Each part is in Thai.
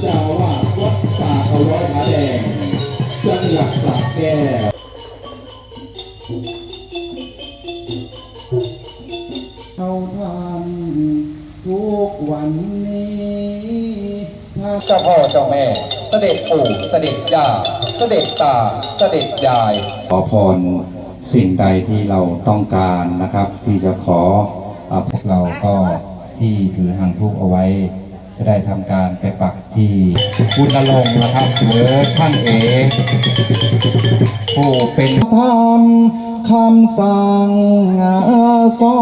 เจ้าอาวาดวัดป่าเขาร้อยผาแดงจังหวัดสระแก้วเขาทำทุกวันนี้ถ้าเจ้าพ่อเจ้าแม่ เสด็จปู่เสด็จย่า เสด็จตา เสด็จยาย ขอพรสิ่งใดที่เราต้องการนะครับ ที่จะขอพวกเราก็ที่ถือหางทูกเอาไว้ จะได้ทำการไปปักที่คุณนรงค์นะครับหรือช่างเอผู้เป็นทำคำสั่งสอ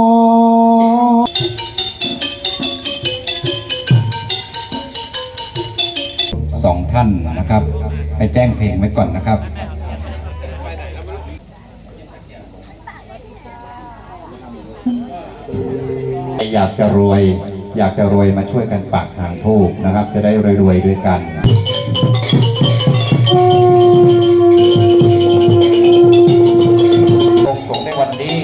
นสองท่านนะครับ ไปแจ้งเพลงไว้ก่อนนะครับอยากจะรวย อยากจะรวยมาช่วยกันปักหางทูกนะครับ จะได้รวยๆด้วยกันลงสงในวันนี้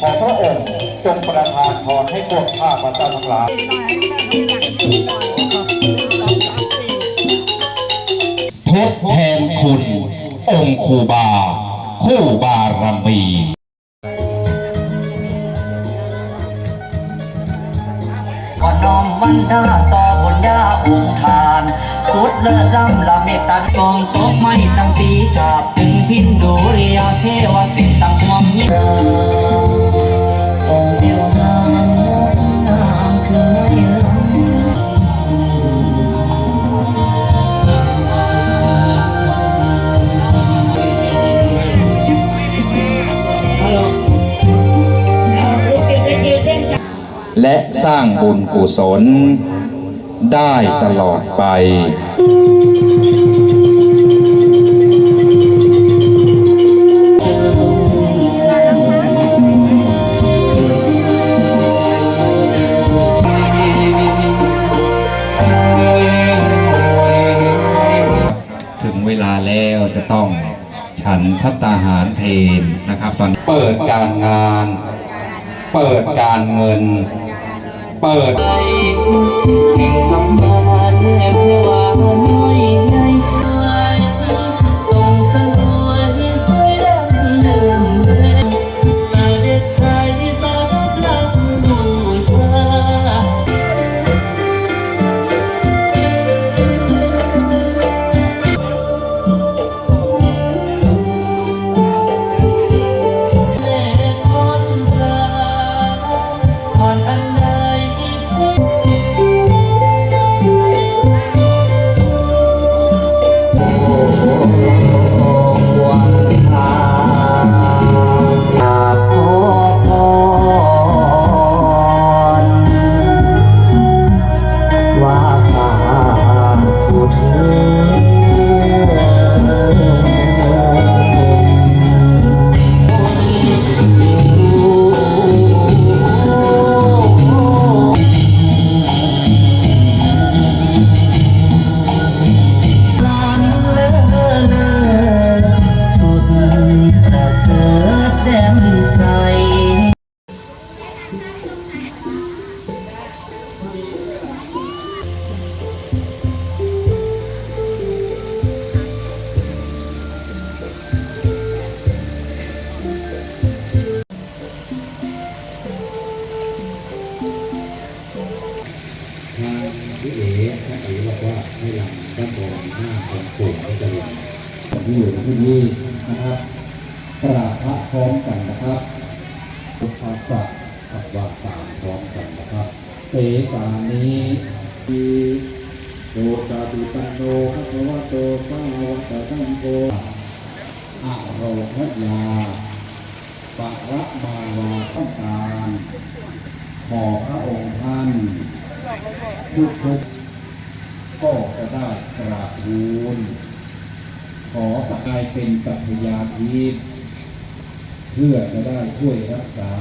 ขอพระองค์จงประทานพรให้พวกข้าพเจ้าทั้งหลายทดแทนคุณ องค์ครูบา คู่บารมี ก็น้อมวันดาต่อบนญญาองค์ทาน สุดเลิศล้ำละเมตตาทองตกไม่ตั้งปีจาบถึงพินดูเรียเท และสร้างบุญกุศล ได้ตลอดไปถึงเวลาแล้วจะต้องฉันพัตตาหารเพนนะครับ ตอนเปิดการงาน เปิดการเงิน เปิด ข กว่าให้ลำด้านบนหน้าของปู่ก็จะลำที่อยู่ที่นี่นะครับกราบพระพร้อมกันนะครับพุทธศักดิ์กับวาสามพร้อมกันนะครับเสสานี้ทีโตตาติปันโนภะคะวะโตสาวกสังโฆอะโรคยาปะระมาวาต้องการขอพระองค์ท่านทุกทุกๆ ก็จะได้กราบทูลขอสกายเป็นสัพยาธิเพื่อจะได้ช่วยรักษา